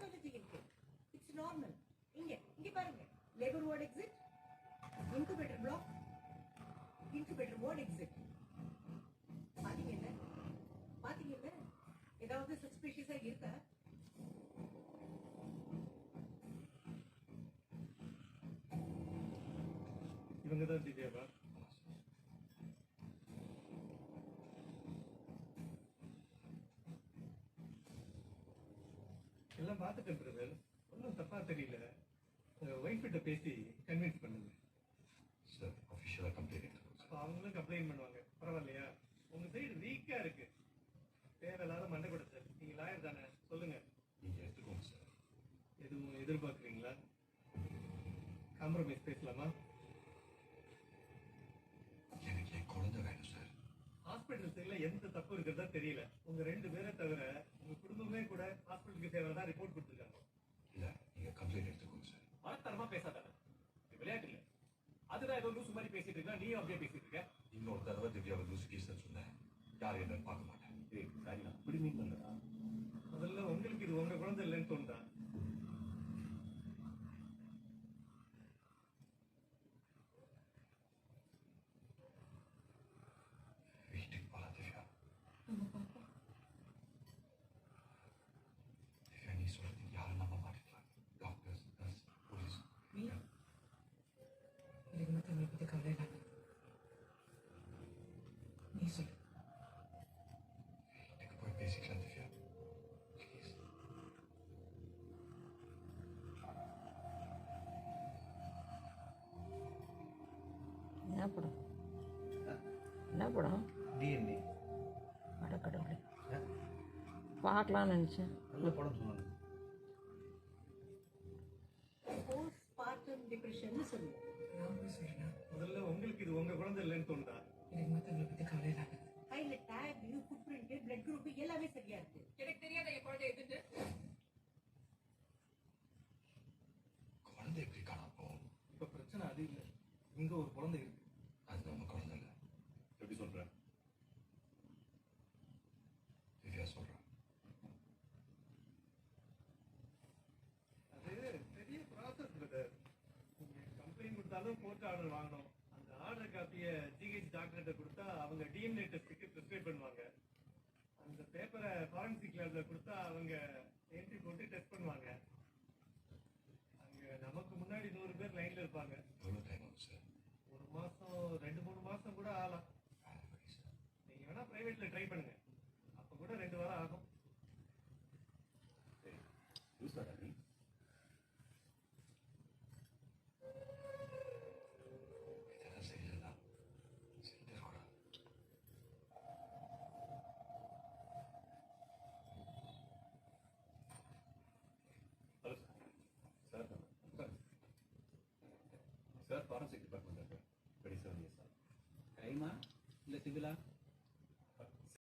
Psychology இருக்கு it's normal இங்க இங்க பாருங்க. Labour ward exit incubator block incubator ward exit பாத்தீங்கல்ல பாத்தீங்கல்ல ஏதாவது சஸ்பிஷியஸா இருக்கா? இவங்க தான் திவ்யாவா? எல்லாம் பார்த்துட்டேன் பிரதர் ஒன்றும் தப்பா தெரியல. உங்க ஒய்ஃப் கிட்ட பேசி கன்வின்ஸ் பண்ணுங்க. சார் அஃபிஷியலாக கம்ப்ளைண்ட் அப்ப அவங்களும் கம்ப்ளைண்ட் பண்ணுவாங்க. பரவாயில்லையா? உங்க சைடு வீக்கா இருக்கு. தேவையில்லாத மண்டை கூட சார் நீங்க லாயர் தானே. சொல்லுங்க. நீங்கள் எடுத்துக்கோங்க சார் எதுவும் எதிர்பார்க்குறீங்களா ஹாஸ்பிட்டல் சைடுல எந்த தப்பு இருக்கிறதா தெரியல. உங்க ரெண்டு பேரை தவிர உங்க குடும்பமே கூட ஹாஸ்பிட்டலுக்கு தேவையான ரிப்போர்ட் கொடுத்துருக்காங்க. இல்லை நீங்கள் கம்ப்ளைண்ட் எடுத்துக்கோங்க சார் மனத்தனமா பேசாத. விளையாட்டு இல்ல. அதுதான் ஏதோ லூசு மாதிரி பேசிட்டு இருக்கா? நீயும் அப்படியே பேசிட்டு இருக்க? இன்னொரு தடவை திவ்யாவை லூசு கேஸ்ன்னு சொன்னேன். யார் என்னன்னு பார்க்க மாட்டேன். ஏய் சாரி நான் அப்படி மீன் நீ சொல்லு வீட்டுக்கு போய் பேசிக்கலாம் திவ்யா ப்ளீஸ் என்ன படம் என்ன படம் டிஎன்ஏ அடக்கடவுளே பார்க்கலாம்னு நினச்சேன் நல்ல படம் சொன்னாங்க போஸ்ட் பார்ட்டம் டிப்ரெஷன் சொல்லுவோம் இங்க ஒரு குழந்தை இருக்கு. அது நம்ம குழந்தை இல்லை. எப்படி சொல்ற? திவ்யா சொல்கிறேன் அது பெரிய ப்ராசஸ் பிரதர் நீங்க கம்ப்ளைண்ட் கொடுத்தாலும் கோர்ட் ஆர்டர் வாங்கணும். அந்த ஆர்டர் காப்பியை ஜிஹெச் டாக்டர்கிட்ட கொடுத்தா அவங்க டிஎன்ஏ டெஸ்ட்டுக்கு ப்ரிஸ்கிரைப் பண்ணுவாங்க. அந்த பேப்பரை ஃபாரன்சிக் லேப்ல கொடுத்தா அவங்க என்ட்ரி போட்டு டெஸ்ட் பண்ணுவாங்க. அங்க நமக்கு முன்னாடி நூறு பேர் லைன்ல இருப்பாங்க எவ்வளோ டைம் ஆகும் சார் ஒரு மாசம் ரெண்டு மூணு மாசம் கூட ஆகலாம் வேலை வழி சார் நீங்க வேணா பிரைவேட்ல ட்ரை பண்ணுங்க. அப்ப கூட ரெண்டு வாரம் ஆகும். சரி. லூசாடா hello sir sir sir forensic department sir twenty sir கைமா இல்லை சிவிலா